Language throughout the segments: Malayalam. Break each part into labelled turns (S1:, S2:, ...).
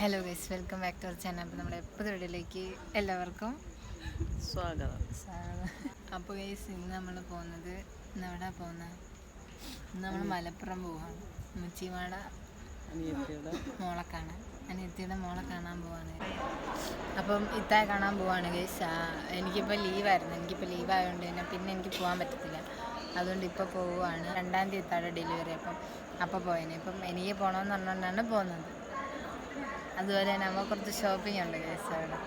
S1: Hello guys welcome back to our channel അപ്പോൾ നമ്മുടെ എപ്പോൾ വീഡിയോയിലേക്ക് എല്ലാവർക്കും
S2: സ്വാഗതം. സ്വാഗതം.
S1: അപ്പോൾ ഗൈസ് ഇന്ന് നമ്മൾ പോകുന്നത് എവിടെ പോകുന്നത് ഇന്ന് നമ്മൾ മലപ്പുറം പോവാണ്. മുച്ചിമാട
S2: അനിയത്തിയുടെ.
S1: മോളെ കാണാൻ. അനിയത്തിയുടെ മോളെ കാണാൻ പോവാണ്. അപ്പം ഇത്തായെ കാണാൻ പോവാണ് ഗൈസ് എനിക്കിപ്പോൾ ലീവായിരുന്നു എനിക്കിപ്പോൾ ലീവായതുകൊണ്ട് തന്നെ പിന്നെ എനിക്ക് പോകാൻ പറ്റത്തില്ല. അതുകൊണ്ട് ഇപ്പോൾ പോവുകയാണ് രണ്ടാം തീയതി ഇത്താടെ ഡെലിവറി അപ്പം അപ്പോൾ പോയേനെ. ഇപ്പം എനിക്ക് പോകണമെന്ന് പറഞ്ഞുകൊണ്ടാണ് പോകുന്നത് അതുപോലെ തന്നെ നമ്മൾ കുറച്ച് ഷോപ്പിംഗ് ഉണ്ട് ഗൈസ് അവിടെ.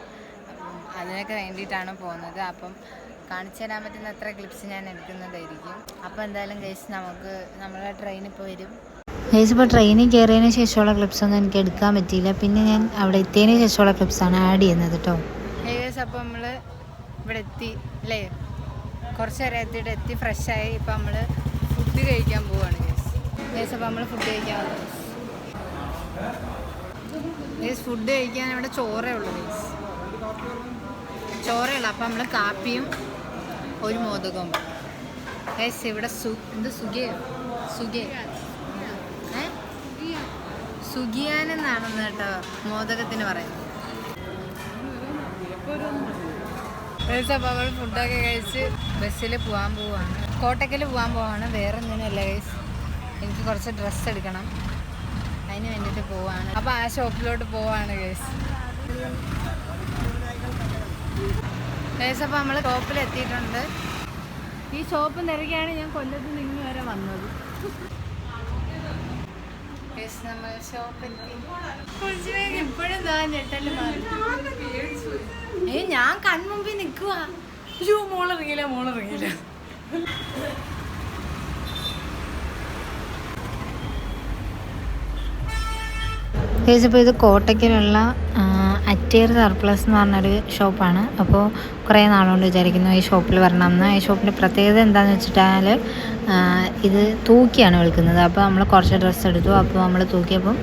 S1: അപ്പം അതിനൊക്കെ വേണ്ടിയിട്ടാണ് പോകുന്നത്. അപ്പം കാണിച്ചു തരാൻ പറ്റുന്ന അത്ര ക്ലിപ്സ് ഞാൻ എടുക്കുന്നതായിരിക്കും. അപ്പം എന്തായാലും ഗൈസ് നമുക്ക് നമ്മുടെ ട്രെയിൻ ഇപ്പോൾ വരും.
S3: ഗൈസ് ഇപ്പോൾ ട്രെയിനിൽ കയറിയതിന് ശേഷമുള്ള ക്ലിപ്സൊന്നും എനിക്ക് എടുക്കാൻ പറ്റിയില്ല. പിന്നെ ഞാൻ അവിടെ എത്തിയതിന് ശേഷമുള്ള ക്ലിപ്സാണ് ആഡ് ചെയ്യുന്നത് കേട്ടോ
S1: ഗൈസ് അപ്പോൾ നമ്മൾ ഇവിടെ എത്തി അല്ലേ? കുറച്ച് നേരം എത്തിയിട്ട് എത്തി ഫ്രഷായി ഇപ്പോൾ നമ്മൾ ഫുഡ് കഴിക്കാൻ പോവുകയാണ് ഗൈസ് ഗൈസ് അപ്പോൾ നമ്മൾ ഫുഡ് കഴിക്കാൻ ഗൈസ് ഫുഡ് കഴിക്കാൻ ഇവിടെ ചോറേ ഉള്ളൂ ഗൈസ് ചോറേ ഉള്ളൂ. അപ്പം നമ്മൾ കാപ്പിയും ഒരു മോദകവും. ഗൈസ് ഇവിടെ സു എന്ത് സുഖയോ സുഖേ. സുഖിയാൻ എന്നാണെന്ന് കേട്ടോ മോദകത്തിന് പറയുന്നത്. അപ്പോൾ അവൾ ഫുഡൊക്കെ കഴിച്ച് ബസ്സിൽ പോകാൻ പോവാണ്. കോട്ടയ്ക്കൽ പോകാൻ പോവാണ്. വേറെ ഒന്നിനല്ല ഗൈസ് എനിക്ക് കുറച്ച് ഡ്രസ്സ് എടുക്കണം. അതിന് വേണ്ടിയിട്ട് പോവാണ്. അപ്പോൾ ആ ഷോപ്പിലോട്ട് പോവാണ് കേസ് അപ്പൊ അപ്പോൾ നമ്മൾ ഷോപ്പിൽ എത്തിയിട്ടുണ്ട്. ഈ ഷോപ്പ് നിറയാണ് ഞാൻ കൊല്ലത്ത് നിന്ന് വരെ വന്നത്. നമ്മൾ ഇപ്പോഴും ഞാൻ കൺമുമ്പിൽ നിൽക്കുക അയ്യോ മോളിറങ്ങിയില്ല
S3: ഗൈസ് ഇപ്പോൾ ഇത് കോട്ടയ്ക്കലുള്ള അറ്റേർ സർപ്ലസ് എന്ന് പറഞ്ഞൊരു ഷോപ്പാണ്. അപ്പോൾ കുറേ നാളുകൊണ്ട് വിചാരിക്കുന്നു ഈ ഷോപ്പിൽ വരണമെന്ന്. ഈ ഷോപ്പിന്റെ പ്രത്യേകത എന്താണെന്ന് വെച്ചിട്ടാൽ ഇത് തൂക്കിയാണ് വിൽക്കുന്നത്. അപ്പോൾ നമ്മൾ കുറച്ച് ഡ്രസ്സ് എടുത്തു. അപ്പോൾ നമ്മൾ തൂക്കിയപ്പം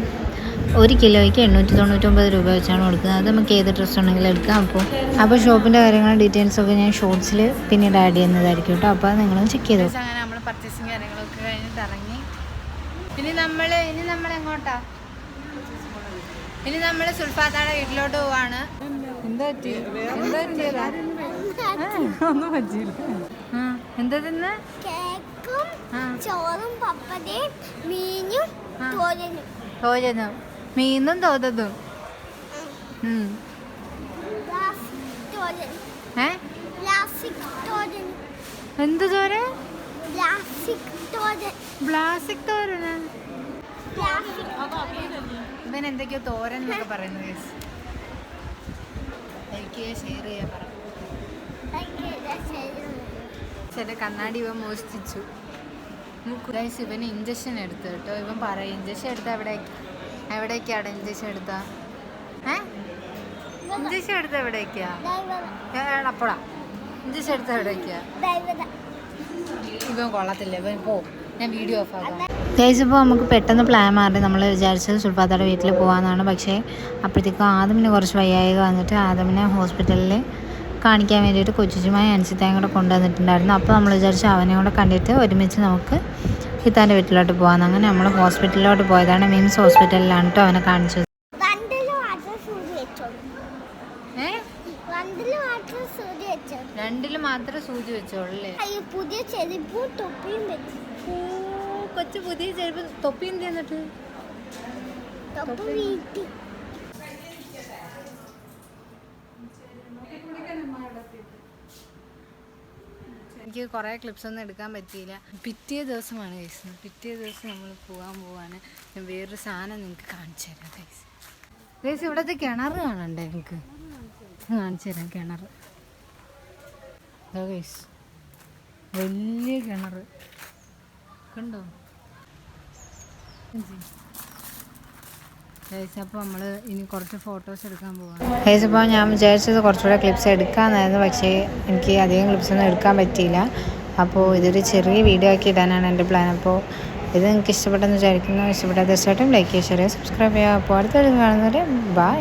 S3: ഒരു കിലോയ്ക്ക് എണ്ണൂറ്റി തൊണ്ണൂറ്റൊമ്പത് രൂപ വെച്ചാണ് കൊടുക്കുന്നത്. അത് നമുക്ക് ഏത് ഡ്രസ്സ് ഉണ്ടെങ്കിലും എടുക്കാം. അപ്പോൾ അപ്പോൾ ഷോപ്പിന്റെ ഡീറ്റെയിൽസ് ഒക്കെ ഞാൻ ഷോർട്സിൽ പിന്നീട് ആഡ് ചെയ്യുന്നതായിരിക്കും കേട്ടോ. അപ്പോൾ നിങ്ങൾ ചെക്ക് ചെയ്തു.
S1: അങ്ങനെ നമ്മൾ പർച്ചേസിങ് കാര്യങ്ങളൊക്കെ കഴിഞ്ഞിട്ട് ഇറങ്ങി. ഇനി നമ്മൾ ഇനി നമ്മൾ എങ്ങോട്ടാ ഇനി നമ്മൾ സുൽഫാത്താടെ വീട്ടിലോട്ട് പോവാണ്. എന്താ പറ്റി? എന്താ പറ്റിയതാ? ഒന്നും പറ്റിയില്ല. എന്താ തിന്ന്?
S4: കേക്കും ചോറും പപ്പടയും മീനും. തോരനും.
S1: തോരനും. മീനും തോതതും
S4: എന്ത് തോരൻ? പ്ലാസ്റ്റിക് തോരൻ.
S1: എന്ത് തോരൻ. ഇവൻ എന്തൊക്കെയോ തോരൻ എന്നൊക്കെ പറയുന്നത്. എനിക്ക് ഷെയർ ചെയ്യാൻ പറഞ്ഞു ചില കണ്ണാടി ഇവൻ മോഷ്ടിച്ചു. ഗൈസ് ഇവന് ഇഞ്ചക്ഷൻ എടുത്തു കേട്ടോ. ഇവൻ പറയും ഇഞ്ചക്ഷൻ എടുത്ത എവിടേക്ക് എവിടേക്കാണ് ഇഞ്ചക്ഷൻ എടുത്ത? ഏ? ഇഞ്ചക്ഷൻ എടുത്ത എവിടേക്കാ? അപ്പോഴാ. ഇഞ്ചക്ഷൻ എടുത്ത എവിടേക്കാ? ഇവൻ കൊള്ളത്തില്ല. ഇവൻ പോ. ഞാൻ വീഡിയോ ഓഫ് ആക്കാം.
S3: ഗൈസ് ഇപ്പോൾ നമുക്ക് പെട്ടെന്ന് പ്ലാൻ മാറി. നമ്മൾ വിചാരിച്ചത് സുൽഫാത്തയുടെ വീട്ടിൽ പോകാമെന്നാണ് പക്ഷേ അപ്പോഴത്തേക്കും ആദമിന് കുറച്ച് വയ്യായിക വന്നിട്ട് ആദമിനെ ഹോസ്പിറ്റലിൽ കാണിക്കാൻ വേണ്ടിയിട്ട് കൊച്ചുച്ചുമായി അനുസരിച്ചായും കൂടെ കൊണ്ടുവന്നിട്ടുണ്ടായിരുന്നു. അപ്പോൾ നമ്മൾ വിചാരിച്ചു അവനെ കൂടെ കണ്ടിട്ട് ഒരുമിച്ച് നമുക്ക് ഇത്താന്റെ വീട്ടിലോട്ട് പോകാമെന്ന് അങ്ങനെ നമ്മൾ ഹോസ്പിറ്റലിലോട്ട് പോയതാണ്. മിംസ് ഹോസ്പിറ്റലിലാണ് കേട്ടോ അവനെ കാണിച്ചത്.
S1: രണ്ടിൽ മാത്രമേ സൂചി വെച്ചോളൂ അല്ലേ?
S4: അയ്യോ പുതിയ ചെരുപ്പും തൊപ്പിയും വെച്ചു.
S1: കൊച്ചു പുതിയ ചെരുപ്പ് തൊപ്പി എന്ത് എന്നിട്ട് എനിക്ക് കുറേ ക്ലിപ്സ് ഒന്നും എടുക്കാൻ പറ്റിയില്ല. പിറ്റേ ദിവസമാണ് കഴിച്ചത് പിറ്റേ ദിവസം നമ്മൾ പോകാൻ പോവാണ്. ഞാൻ വേറൊരു സാധനം നിങ്ങൾക്ക് കാണിച്ചു തരാം ഗൈസ് ഗൈസ് ഇവിടുത്തെ കിണർ കാണണ്ടേ നിങ്ങൾക്ക് കാണിച്ചു തരാം കിണർ. ഗൈസ് വലിയ കിണർ. കണ്ടോ? ഗൈസ് അപ്പോൾ നമ്മൾ ഇനി കുറച്ച് ഫോട്ടോസ് എടുക്കാൻ
S3: ഗൈസ് ഇപ്പോൾ ഞാൻ വിചാരിച്ചത് കുറച്ചുകൂടെ ക്ലിപ്സ് എടുക്കാമെന്നായിരുന്നു പക്ഷേ എനിക്ക് അധികം ക്ലിപ്സ് ഒന്നും എടുക്കാൻ പറ്റിയില്ല. അപ്പോൾ ഇതൊരു ചെറിയ വീഡിയോ ആക്കി ഇടാനാണ് എന്റെ പ്ലാൻ അപ്പോൾ ഇത് നിങ്ങൾക്ക് ഇഷ്ടപ്പെട്ടെന്ന് വിചാരിക്കുന്നു. ഇഷ്ടപ്പെട്ട തീർച്ചയായിട്ടും ലൈക്ക് ചെയ്യുക സബ്സ്ക്രൈബ് ചെയ്യുക അപ്പോൾ അടുത്തൊരു കാണുന്നവരെ ബൈ